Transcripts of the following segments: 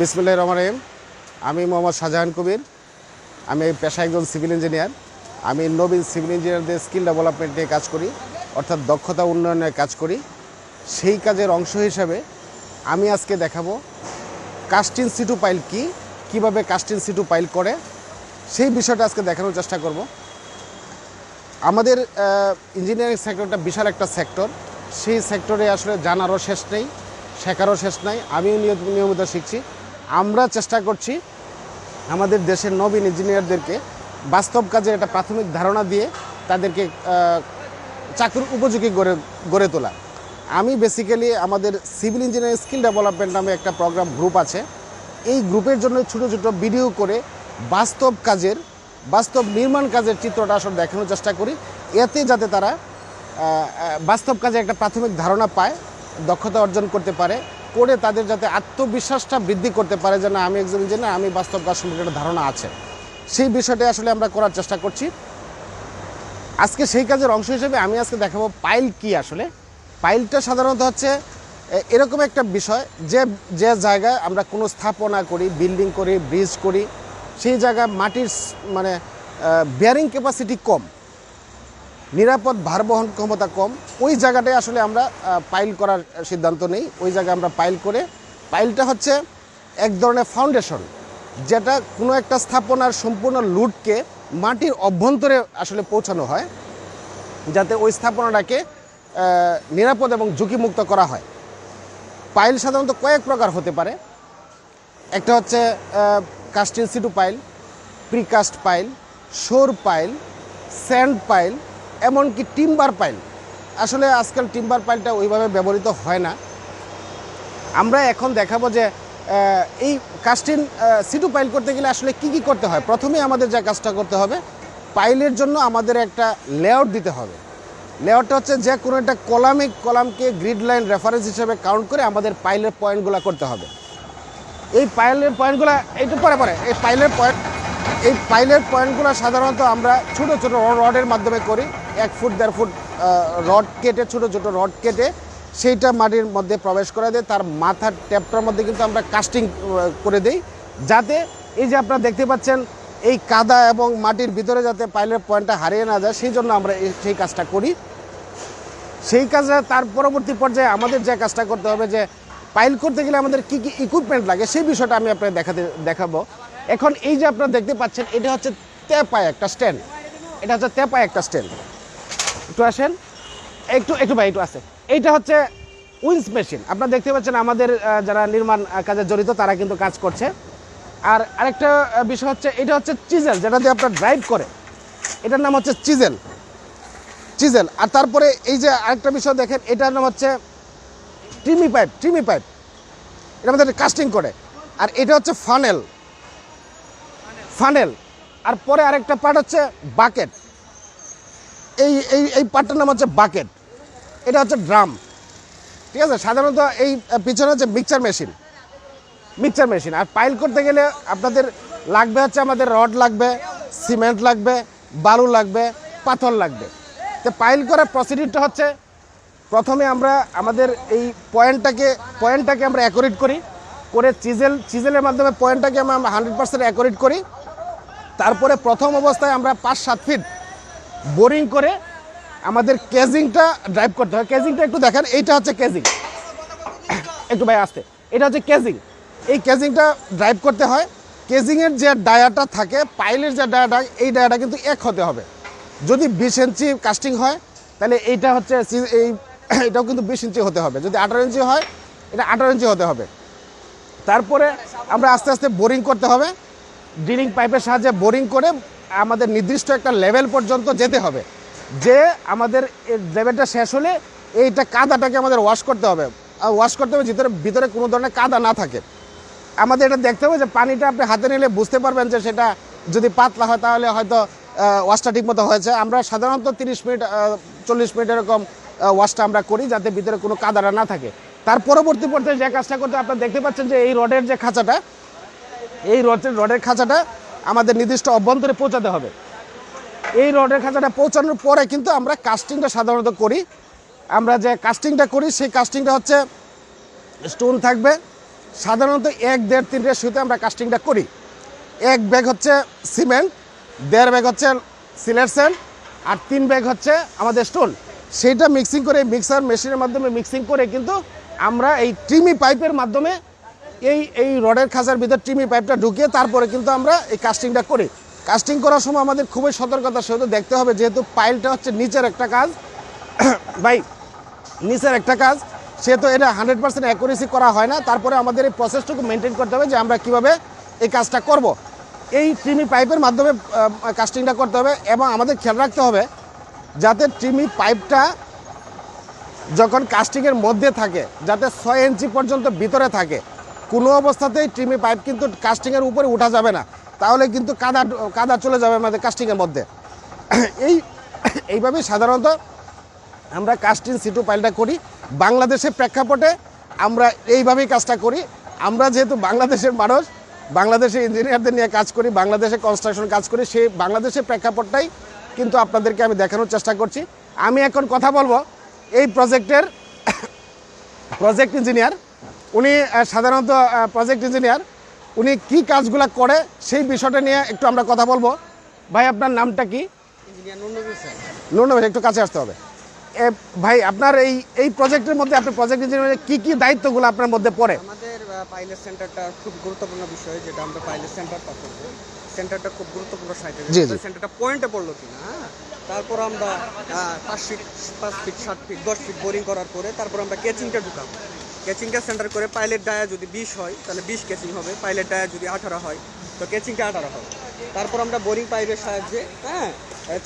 বিসমুল্লাহ রহমান রহিম। আমি মোহাম্মদ শাহজাহান কবির। আমি পেশা একজন সিভিল ইঞ্জিনিয়ার। আমি নবীন সিভিল ইঞ্জিনিয়ারদের স্কিল ডেভেলপমেন্ট নিয়ে কাজ করি, অর্থাৎ দক্ষতা উন্নয়নের কাজ করি। সেই কাজের অংশ হিসাবে আমি আজকে দেখাবো কাস্টিন সিটু পাইল কি, কীভাবে কাস্টিন সিটু পাইল করে, সেই বিষয়টা আজকে দেখানোর চেষ্টা করব। আমাদের ইঞ্জিনিয়ারিং সেক্টরটা বিশাল একটা সেক্টর। সেই সেক্টরে আসলে জানারও শেষ নেই, শেখারও শেষ নাই। আমিও নিয়মিত শিখছি। আমরা চেষ্টা করছি আমাদের দেশের নবীন ইঞ্জিনিয়ারদেরকে বাস্তব কাজে একটা প্রাথমিক ধারণা দিয়ে তাদেরকে চাকরির উপযোগী গড়ে গড়ে তোলা। আমি বেসিক্যালি আমাদের সিভিল ইঞ্জিনিয়ারিং স্কিল ডেভেলপমেন্ট নামে একটা প্রোগ্রাম গ্রুপ আছে। এই গ্রুপের জন্য ছোটো ছোটো ভিডিও করে বাস্তব কাজের, বাস্তব নির্মাণ কাজের চিত্রটা আসলে দেখানোর চেষ্টা করি। এতে যাতে তারা বাস্তব কাজে একটা প্রাথমিক ধারণা পায়, দক্ষতা অর্জন করতে পারে। করে তাদের যাতে আত্মবিশ্বাসটা বৃদ্ধি করতে পারে যে না, আমি একজন ইঞ্জিনিয়ার আমি বাস্তব কাজ সম্পর্কে একটা ধারণা আছে। সেই বিষয়টা আসলে আমরা করার চেষ্টা করছি। আজকে সেই কাজের অংশ হিসেবে আমি আজকে দেখাবো পাইল কি আসলে। পাইলটা সাধারণত হচ্ছে এরকম একটা বিষয় যে যে জায়গায় আমরা কোনো স্থাপনা করি, বিল্ডিং করি, ব্রিজ করি, সেই জায়গায় মাটির মানে বিয়ারিং ক্যাপাসিটি কম। নিরাপদ ভার বহন ক্ষমতা কম। ওই জায়গাটায় আসলে আমরা পাইল করার সিদ্ধান্ত নেই। ওই জায়গায় আমরা পাইল করে পাইলটা হচ্ছে এক ধরনের ফাউন্ডেশন যেটা কোনো একটা স্থাপনার সম্পূর্ণ লুটকে মাটির অভ্যন্তরে আসলে পৌঁছানো হয়, যাতে ওই স্থাপনাটাকে নিরাপদ এবং ঝুঁকিমুক্ত করা হয়। পাইল সাধারণত কয়েক প্রকার হতে পারে। একটা হচ্ছে cast in situ pile precast pile shore pile sand pile এমনকি টিম্বার পাইল। আসলে আজকাল টিম্বার পাইলটা ওইভাবে ব্যবহৃত হয় না। আমরা এখন দেখাবো যে এই কাস্টিন সিটু পাইল করতে গেলে আসলে কি কি করতে হয়? প্রথমে আমাদের যা কাজটা করতে হবে, পাইলের জন্য আমাদের একটা লেআউট দিতে হবে। লেআউটটা হচ্ছে যে কোনো একটা কলামিক কলামকে গ্রিড লাইন রেফারেন্স হিসেবে কাউন্ট করে আমাদের পাইলের পয়েন্টগুলো করতে হবে। এই পাইলের পয়েন্টগুলো একটু পরে পরে, এই পাইলের পয়েন্ট, এই পাইলের পয়েন্টগুলো সাধারণত আমরা ছোট ছোট রডের মাধ্যমে করি। এক ফুট দেড় ফুট রড কেটে, ছোট ছোট রড কেটে সেইটা মাটির মধ্যে প্রবেশ করে দেয়। তার মাথার ট্যাপটার মধ্যে কিন্তু আমরা কাস্টিং করে দেই যাতে এই যে আপনারা দেখতে পাচ্ছেন, এই কাদা এবং মাটির ভিতরে যাতে পাইলের পয়েন্টটা হারিয়ে না যায়, সেই জন্য আমরা সেই কাজটা করি। সেই কাজটা তার পরবর্তী পর্যায়ে আমাদের যে কাজটা করতে হবে যে পাইল করতে গেলে আমাদের কি কি ইকুইপমেন্ট লাগে, সেই বিষয়টা আমি আপনাকে দেখাতে, দেখাবো। এখন এই যে আপনারা দেখতে পাচ্ছেন, এটা হচ্ছে তেপায় একটা স্ট্যান্ড এটা হচ্ছে তেপায় একটা স্ট্যান্ড একটু আসেন। একটু একটু ভাই, একটু আসে এইটা হচ্ছে উইন্স মেশিন। আপনারা দেখতে পাচ্ছেন আমাদের যারা নির্মাণ কাজে জড়িত, তারা কিন্তু কাজ করছে। আর আরেকটা বিষয় হচ্ছে, এটা হচ্ছে চিজেল, যেটা দিয়ে আপনার ড্রাইভ করে এটার নাম হচ্ছে চিজেল। চিজেল। আর তারপরে এই যে আরেকটা বিষয় দেখেন, এটার নাম হচ্ছে ট্রিমি পাইপ ট্রিমি পাইপ। এটা আমাদের কাস্টিং করে। আর এটা হচ্ছে ফানেল ফানেল আর পরে আরেকটা পার্ট হচ্ছে বাকেট এই এই এই পার্টটার নাম হচ্ছে বাকেট। এটা হচ্ছে ড্রাম। ঠিক আছে? সাধারণত এই পিছনে হচ্ছে মিক্সচার মেশিন। Mixture machine. আর পাইল করতে গেলে আপনাদের লাগবে হচ্ছে আমাদের রড লাগবে, সিমেন্ট লাগবে, বালু লাগবে, পাথর লাগবে। তো পাইল করার প্রসিডিউরটা হচ্ছে, প্রথমে আমরা আমাদের এই পয়েন্টটাকে পয়েন্টটাকে আমরা অ্যাকোরেট করি। করে চিজেল চিজেলের মাধ্যমে পয়েন্টটাকে আমরা হান্ড্রেড পার্সেন্ট অ্যাকোরেট করি। তারপরে প্রথম অবস্থায় আমরা পাঁচ সাত ফিট বোরিং করে আমাদের কেজিংটা ড্রাইভ করতে হয়। কেজিংটা একটু দেখেন, এইটা হচ্ছে কেজিং একটু ভাই আসতে। এটা হচ্ছে কেজিং এই কেজিংটা ড্রাইভ করতে হয়। কেজিংয়ের যে ডায়াটা থাকে, পাইলের যে ডায়াটা, এই ডায়াটা কিন্তু এক হতে হবে। যদি বিশ ইঞ্চি কাস্টিং হয়, তাহলে এইটা হচ্ছে এই এটাও কিন্তু বিশ ইঞ্চি হতে হবে। যদি আঠারো ইঞ্চি হয়, এটা আঠারো ইঞ্চি হতে হবে। তারপরে আমরা আস্তে আস্তে বোরিং করতে হবে। ড্রিলিং পাইপের সাহায্যে বোরিং করে আমাদের নির্দিষ্ট একটা লেভেল পর্যন্ত যেতে হবে। যে আমাদের লেভেলটা শেষ হলে এইটা কাদাটাকে আমাদের ওয়াশ করতে হবে। ওয়াশ করতে হবে ভিতরে ভিতরে কোনো ধরনের কাদা না থাকে। আমাদের এটা দেখতে হবে যে পানিটা আপনি হাতে নিলে বুঝতে পারবেন যে সেটা যদি পাতলা হয় তাহলে হয়তো ওয়াশটা ঠিকমতো হয়েছে। আমরা সাধারণত তিরিশ মিনিট চল্লিশ মিনিট এরকম ওয়াশটা আমরা করি যাতে ভিতরে কোনো কাদাটা না থাকে। তার পরবর্তী পর্যায়ে যে কাজটা করতে আপনারা দেখতে পাচ্ছেন যে এই রডের যে খাঁচাটা, এই রডের রডের খাঁচাটা আমাদের নির্দিষ্ট অভ্যন্তরে পৌঁছাতে হবে। এই রডের খাঁচাটা পৌঁছানোর পরে কিন্তু আমরা কাস্টিংটা সাধারণত করি। আমরা যে কাস্টিংটা করি, সেই কাস্টিংটা হচ্ছে স্টোন থাকবে। সাধারণত এক, দেড়, তিন রেশিওতে আমরা কাস্টিংটা করি। এক ব্যাগ হচ্ছে সিমেন্ট দেড় ব্যাগ হচ্ছে সিলেট স্যান্ড আর তিন ব্যাগ হচ্ছে আমাদের স্টোন সেইটা মিক্সিং করে মিক্সার মেশিনের মাধ্যমে মিক্সিং করে কিন্তু আমরা এই ট্রিমি পাইপের মাধ্যমে এই এই রডের খাঁচার ভিতর টিমি পাইপটা ঢুকিয়ে তারপরে কিন্তু আমরা এই কাস্টিংটা করি। কাস্টিং করার সময় আমাদের খুবই সতর্কতার সহিত দেখতে হবে, যেহেতু পাইলটা হচ্ছে নিচের একটা কাজ। ভাই, নিচের একটা কাজ। সেহেতু এটা হান্ড্রেড পার্সেন্ট অ্যাকুরেসি করা হয় না। তারপরে আমাদের এই প্রসেসটুকু মেনটেন করতে হবে যে আমরা কীভাবে এই কাজটা করব। এই ট্রিমি পাইপের মাধ্যমে কাস্টিংটা করতে হবে এবং আমাদের খেয়াল রাখতে হবে যাতে ট্রিমি পাইপটা যখন কাস্টিংয়ের মধ্যে থাকে, যাতে ছয় ইঞ্চি পর্যন্ত ভিতরে থাকে কোনো অবস্থাতেই ট্রিমি পাইপ কিন্তু কাস্টিংয়ের উপরে উঠা যাবে না। তাহলে কিন্তু কাদা কাদা চলে যাবে আমাদের কাস্টিংয়ের মধ্যে। এই এইভাবেই সাধারণত আমরা কাস্টিং সিটু পাইলটা করি। বাংলাদেশের প্রেক্ষাপটে আমরা এইভাবেই কাজটা করি। আমরা যেহেতু বাংলাদেশের মানুষ, বাংলাদেশের ইঞ্জিনিয়ারদের নিয়ে কাজ করি বাংলাদেশে কনস্ট্রাকশন কাজ করি সেই বাংলাদেশের প্রেক্ষাপটটাই কিন্তু আপনাদেরকে আমি দেখানোর চেষ্টা করছি। আমি এখন কথা বলব এই প্রজেক্টের প্রজেক্ট ইঞ্জিনিয়ার উনি সাধারণত প্রজেক্ট ইঞ্জিনিয়ার উনি কি কাজগুলো করে সেই বিষয়টা নিয়ে একটু আমরা কথা বলব। ভাই আপনার নামটা কি? নুরনবী একটু কাছে আসতে হবে। ভাই আপনার এই এই প্রজেক্টের মধ্যে আপনি প্রজেক্ট ইঞ্জিনিয়ারের কি কি দায়িত্বগুলো আপনার মধ্যে পড়ে? আমাদের পাইলট সেন্টারটা খুব গুরুত্বপূর্ণ বিষয় যেটা আমরা পাইলট সেন্টার পাচ্ছি সেন্টারটা খুব গুরুত্বপূর্ণ সাইটে। সেন্টারটা পয়েন্টে পড়ল কিনা হ্যাঁ? তারপর আমরা পাঁচ ফিট পাঁচ ফিট সাত ফিট দশ ফিট বোরিং করার পরে তারপর আমরা কেচিংটা ঢুকাবো। কেচিংটা সেন্টার করে পাইলেট ডায়া যদি বিশ হয় তাহলে বিশ কেচিং হবে। পাইলেট ডায়া যদি আঠারো হয় তো কেচিংটা আঠারো হবে। তারপর আমরা বোরিং পাইপের সাহায্যে হ্যাঁ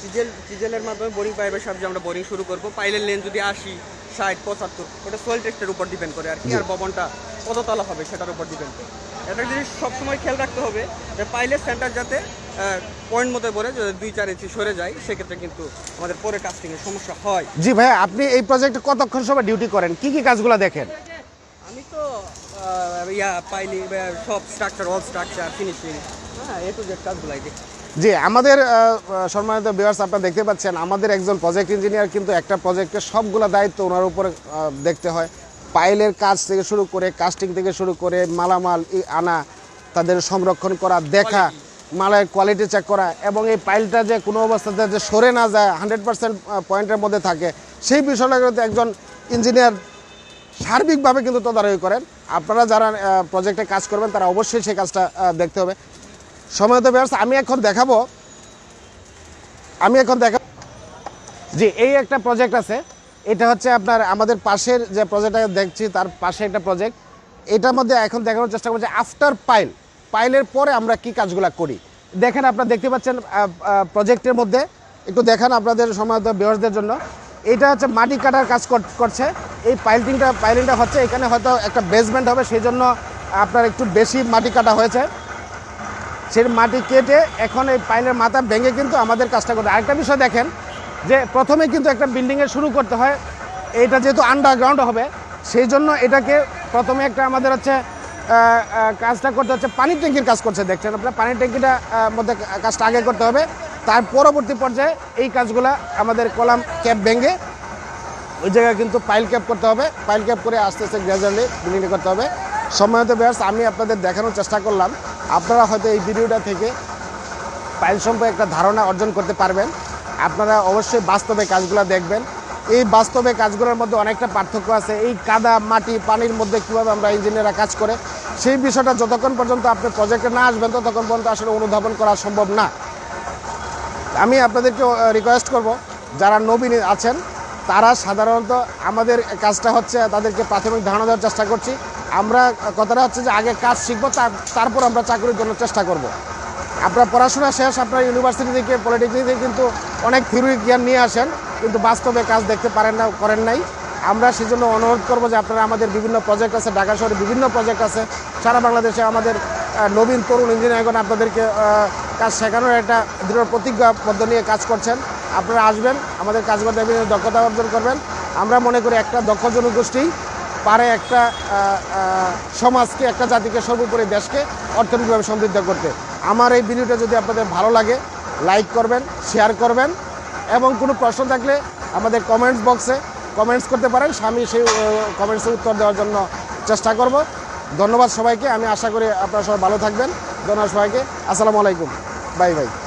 চিজেল চিজেলের মাধ্যমে বোরিং পাইপের সাহায্যে আমরা বোরিং শুরু করব। পাইলের লেন যদি আশি ষাট পঁচাত্তর ওটা সোয়েল টেস্টের উপর ডিপেন্ড করে আর কি। আর ভবনটা কত তলা হবে সেটার উপর ডিপেন্ড করে। একটা জিনিস সবসময় খেয়াল রাখতে হবে যে পাইলের সেন্টার যাতে পয়েন্ট মধ্যে পড়ে যদি দুই চার ইঞ্চি সরে যায় সেক্ষেত্রে কিন্তু আমাদের পরে কাস্টিংয়ের সমস্যা হয়। জি ভাই আপনি এই প্রজেক্টে কতক্ষণ সময় ডিউটি করেন? কি কি কাজগুলো দেখেন? আমি তো ইয়া পাইলি সব স্ট্রাকচার অল স্ট্রাকচার ফিনিশিং হ্যাঁ এ টু জেড কাজগুলাই দেখি। জি আমাদের সম্মানিত ভিউয়ার্স আপনারা দেখতে পাচ্ছেন আমাদের একজন প্রজেক্ট ইঞ্জিনিয়ার কিন্তু একটা প্রজেক্টের সবগুলো দায়িত্ব ওনার উপরে দেখতে হয়। পাইলের কাজ থেকে শুরু করে কাস্টিং থেকে শুরু করে মালামাল আনা তাদের সংরক্ষণ করা দেখা মালের কোয়ালিটি চেক করা এবং এই পাইলটা যে কোনো অবস্থাতে যে সরে না যায় হান্ড্রেড পার্সেন্ট পয়েন্টের মধ্যে থাকে সেই বিষয়টা কিন্তু একজন ইঞ্জিনিয়ার সার্বিকভাবে কিন্তু তদারকি করেন। আপনারা যারা প্রজেক্টে কাজ করবেন, তারা অবশ্যই সেই কাজটা দেখতে হবে। সময়ত ব্যবস্থা আমি এখন দেখাবো। আমি এখন দেখাবো। জি, এই একটা প্রজেক্ট আছে। এটা হচ্ছে আপনার আমাদের পাশের যে প্রজেক্টটা দেখছি, তার পাশে একটা প্রজেক্ট এটার মধ্যে এখন দেখানোর চেষ্টা করছি আফটার পাইল পাইলের পরে আমরা কি কাজগুলো করি? দেখেন, আপনারা দেখতে পাচ্ছেন প্রজেক্টের মধ্যে। একটু দেখান আপনাদের সময়ত ব্যবসাদের জন্য। এটা হচ্ছে মাটি কাটার কাজ কর- করছে। এই পাইলিংটা পাইলিংটা হচ্ছে, এখানে হয়তো একটা বেসমেন্ট হবে সেই জন্য আপনার একটু বেশি মাটি কাটা হয়েছে। সেই মাটি কেটে এখন এই পাইলের মাথা ভেঙে কিন্তু আমাদের কাজটা করতে আরেকটা বিষয় দেখেন, যে প্রথমে কিন্তু একটা বিল্ডিংয়ের শুরু করতে হয় এটা যেহেতু আন্ডারগ্রাউন্ড হবে সেই জন্য এটাকে প্রথমে একটা আমাদের হচ্ছে কাজটা করতে হচ্ছে, পানির ট্যাঙ্কির কাজ করছে, দেখছেন আপনার? পানির ট্যাঙ্কিটা মধ্যে কাজটা আগে করতে হবে। তার পরবর্তী পর্যায়ে এই কাজগুলা আমাদের কলাম ক্যাপ ভেঙে ওই জায়গায় কিন্তু পাইল ক্যাপ করতে হবে। পাইল ক্যাপ করে আস্তে আস্তে গ্রাজুয়ালি বিল্ডিংটা করতে হবে। সময়ত ব্যাস আমি আপনাদের দেখানোর চেষ্টা করলাম। আপনারা হয়তো এই ভিডিওটা থেকে পাইল সম্পর্কে একটা ধারণা অর্জন করতে পারবেন। আপনারা অবশ্যই বাস্তবে কাজগুলো দেখবেন। এই বাস্তবে কাজগুলোর মধ্যে অনেকটা পার্থক্য আছে। এই কাদা, মাটি, পানির মধ্যে কীভাবে আমরা ইঞ্জিনিয়াররা কাজ করে, সেই বিষয়টা যতক্ষণ পর্যন্ত আপনি প্রজেক্টে না আসবেন, ততক্ষণ পর্যন্ত আসলে অনুধাবন করা সম্ভব না। আমি আপনাদেরকে রিকোয়েস্ট করব, যারা নবীন আছেন, তারা সাধারণত আমাদের কাজটা হচ্ছে তাদেরকে প্রাথমিক ধারণা দেওয়ার চেষ্টা করছি আমরা, কথাটা হচ্ছে যে আগে কাজ শিখব তার- তারপর আমরা চাকরির জন্য চেষ্টা করব। আপনার পড়াশোনা শেষ, আপনার ইউনিভার্সিটি থেকে পলিটেকনিক থেকে কিন্তু অনেক থিওরি জ্ঞান নিয়ে আসেন, কিন্তু বাস্তবে কাজ দেখতে পারেন না, করেন নাই আমরা সেজন্য অনুরোধ করব যে আপনারা আমাদের বিভিন্ন প্রজেক্ট আছে, ঢাকা শহরে বিভিন্ন প্রজেক্ট আছে, সারা বাংলাদেশে আমাদের নবীন তরুণ ইঞ্জিনিয়ারগণ আপনাদেরকে কাজ শেখানোর একটা দৃঢ় প্রতিজ্ঞাবদ্ধ নিয়ে কাজ করছেন। আপনারা আসবেন, আমাদের কাজ করতে বিভিন্ন দক্ষতা অর্জন করবেন। আমরা মনে করি একটা দক্ষ জনগোষ্ঠী পারে একটা সমাজকে, একটা জাতিকে সর্বোপরি দেশকে অর্থনৈতিকভাবে সমৃদ্ধ করতে। আমার এই ভিডিওটা যদি আপনাদের ভালো লাগে, লাইক করবেন, শেয়ার করবেন এবং কোনো প্রশ্ন থাকলে আমাদের কমেন্টস বক্সে কমেন্টস করতে পারেন। আমি সেই কমেন্টসের উত্তর দেওয়ার জন্য চেষ্টা করব। ধন্যবাদ সবাইকে। আমি আশা করি আপনারা সবাই ভালো থাকবেন। ধন্যবাদ সবাইকে। আসসালামু আলাইকুম। Bye bye.